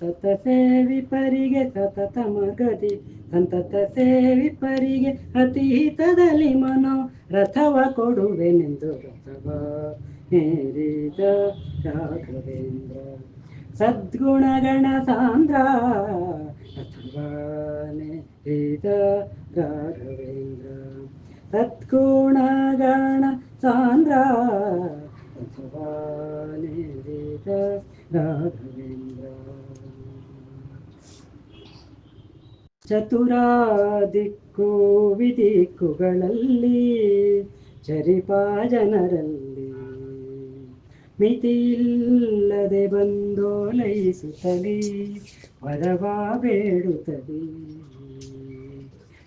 ಸತತ ಸೇವಿಪರಿಗೆ ಸತತ ಮಗದಿ. ಸಂತತ ಸೇವಿಪರಿಗೆ ಅತಿ ಹಿತದಲ್ಲಿ ಮನೋ ರಥವ ಕೊಡುವೆನೆಂದು ರಥವ ಹೇರಿದ ರಾಘವೇಂದ್ರ. ಸದ್ಗುಣಗಣ ಸಾಂದ್ರ ರಥವಾನೆ ಹೇರಿದ ರಾಘವೇಂದ್ರ. ಸದ್ಗುಣಗಣ ಸಾಂದ್ರ ರಥವಾನೆ ರಾಘವೇಂದ್ರ. ಚತುರಾದಿಕ್ಕು ವಿದಿಕ್ಕುಗಳಲ್ಲಿ ಚರಿಪ ಜನರಲ್ಲಿ. ಮಿತಿಯಿಲ್ಲದೆ ಬಂದೋಲೈಸುತ್ತಲಿ ವರವ ಬೇಡುತ್ತದೆ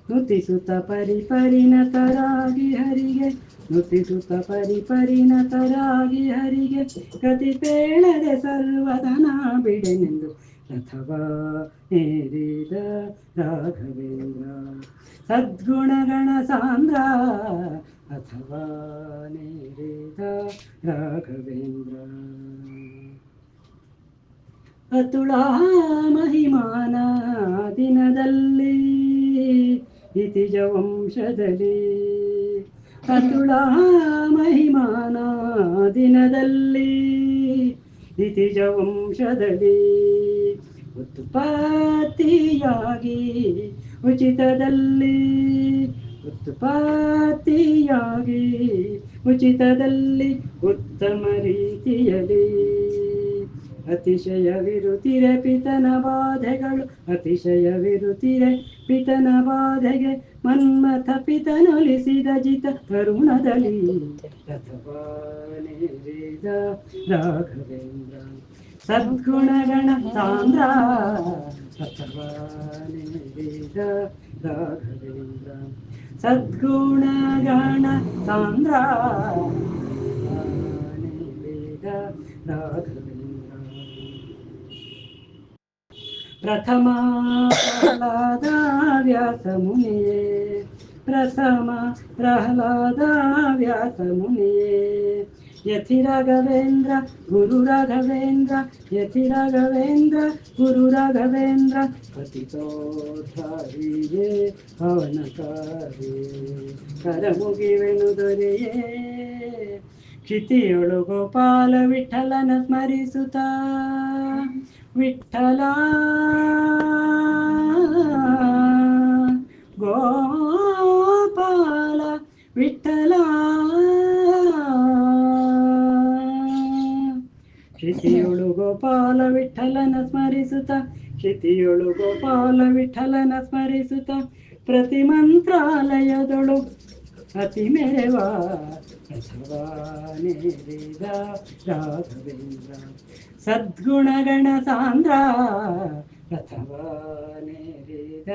ನುತಿಸುತ್ತ ಪರಿಪರಿಣತರಾಗಿ ಹರಿಗೆ, ನುತಿಸುತ್ತ ಪರಿಪರಿಣತರಾಗಿ ಹರಿಗೆ ಗತಿ ಪೇಳದೆ ಸರ್ವದನ ಬಿಡೆನೆಂದು ರಥವ ಏರಿದ ರಾಘವೇಂದ್ರ. ಸದ್ಗುಣಗಣ ಸಾಂದ್ರ ಅಥವಾ ನೇರಿದ ರಾಘವೇಂದ್ರ. ಅತುಳ ಮಹಿಮಾನ ದಿನದಲ್ಲಿ ಇತಿಜ ವಂಶದಲ್ಲಿ. ಅತುಳ ಮಹಿಮಾನ ದಿನದಲ್ಲಿ ಇತಿಜ ವಂಶದಲ್ಲಿ ಉತ್ಪತ್ತಿಯಾಗಿ ಉಚಿತದಲ್ಲಿ ಉತ್ಪಾತಿಯಾಗಿ ಉಚಿತದಲ್ಲಿ ಉತ್ತಮ ರೀತಿಯಲ್ಲಿ ಅತಿಶಯವಿರುತ್ತಿರೆ ಪಿತನ ಬಾಧೆಗಳು ಅತಿಶಯವಿರುತ್ತಿರೆ ಪಿತನ ಬಾಧೆಗೆ ಮನ್ಮಥ ಪಿತನೊಲಿಸಿದ ಜಿತ ಕರುಣದಲ್ಲಿ ಅಥವಾ ರಾಘವೇಂದ್ರ ಸದ್ಗುಣಗಣ ಸಾಂದ್ರ ಅಥವಾ ನೇರಿದ ರಾಘವೇಂದ್ರ ಸದ್ಗುಣಗಣ ಸಾಂದ್ರ ನೇರಿದ ರಾಘವೇಂದ್ರ ಯಥಿ ರಾಘವೇಂದ್ರ ಗುರು ರಾಘವೇಂದ್ರ ಯತಿ ರಾಘವೇಂದ್ರ ಗುರು ರಾಘವೇಂದ್ರ ಪತಿತೋದ್ಧಾರಿಯೇ ಪವನಕಾರಿಯೇ ಕರ ಮುಗಿವೆನು ದೊರೆಯೇ ಕ್ಷಿತಿಯೊಳು ಗೋಪಾಲ ವಿಠಲನ ಸ್ಮರಿಸುತ್ತ. ವಿಠಲ ಗೋಪಾಲ ವಿಠಲ ಕ್ಷಿತಿಯೊಳು ಗೋಪಾಲ ವಿಠಲನ ಸ್ಮರಿಸುತ್ತ ಕ್ಷಿತಿಯೊಳು ಗೋಪಾಲ ವಿಠಲನ ಸ್ಮರಿಸುತ್ತ, ಪ್ರತಿ ಮಂತ್ರಾಲಯದೊಳು ಅತಿ ಮೆರೆವ ಅಥವಾ ನೇರಿದ ರಾಘವೇಂದ್ರ. ಸದ್ಗುಣಗಣ ಸಾಂದ್ರ ಅಥವಾ ನೇರಿದ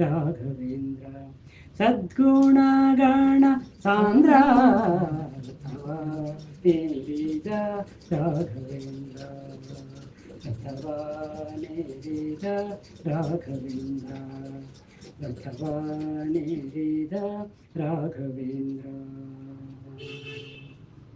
ರಾಘವೇಂದ್ರ. ಸದ್ಗುಣಗಣ ಸಾಂದ್ರ ಅಥವಾ ನೇರಿದ ರಾಘವೇಂದ್ರ ಅಥವಾ ನೇರಿದ ರಾಘವೇಂದ್ರ ಅಥವಾ ನೇರಿದ ರಾಘವೇಂದ್ರ